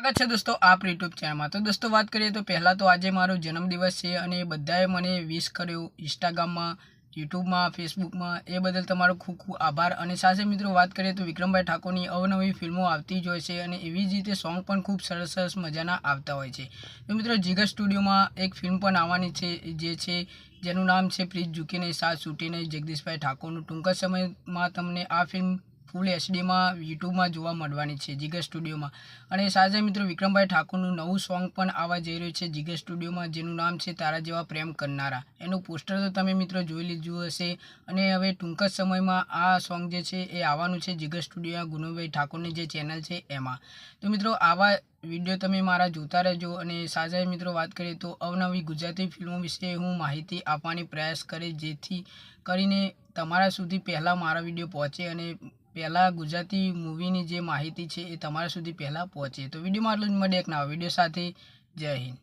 સ્વાગત છે દોસ્તો આપ યુટ્યુબ ચેનલમાં. તો દોસ્તો વાત કરીએ તો પહેલાં તો આજે મારો જન્મદિવસ છે અને બધાએ મને વિશ કર્યો ઇન્સ્ટાગ્રામમાં યુટ્યુબમાં ફેસબુકમાં એ બદલ તમારો ખૂબ ખૂબ આભાર. અને સાથે મિત્રો વાત કરીએ તો વિક્રમભાઈ ઠાકોરની અવનવી ફિલ્મો આવતી જ હોય છે અને એવી જ રીતે સોંગ પણ ખૂબ સરસ સરસ મજાના આવતા હોય છે. તો મિત્રો જીગર સ્ટુડિયોમાં એક ફિલ્મ પણ આવવાની છે, જે છે, જેનું નામ છે પ્રીત ઝૂકીને સાથ છૂટીને જગદીશભાઈ ઠાકોરનું ટૂંક સમયમાં તમને આ ફિલ્મ ફૂલ એચડીમાં યુટ્યુબમાં જોવા મળવાની છે જીગર સ્ટુડિયોમાં અને સાથે મિત્રો વિક્રમભાઈ ઠાકોરનું નવું સોંગ પણ આવવા જઈ રહ્યું છે જીગર સ્ટુડિયોમાં જેનું નામ છે તારા જેવા પ્રેમ કરનારા. એનું પોસ્ટર તો તમે મિત્રો જોઈ લીધું હશે. અને હવે ટૂંક જ સમયમાં આ સોંગ જે છે એ આવવાનું છે જીગર સ્ટુડિયોમાં ગુનુભાઈ ઠાકોરની જે ચેનલ છે એમાં. તો મિત્રો આવા વીડિયો તમે મારા જોતા રહેજો. અને સાજા મિત્રો વાત કરીએ તો અવનવી ગુજરાતી ફિલ્મો વિશે હું માહિતી આપવાની પ્રયાસ કરીશ, જેથી કરીને તમારા સુધી પહેલાં મારા વીડિયો પહોંચે અને પહેલાં ગુજરાતી મૂવીની જે માહિતી છે એ તમારા સુધી પહેલાં પહોંચે. તો વિડીયોમાં આટલું જ. મળે એક નવા વીડિયો સાથે. જય હિન્દ.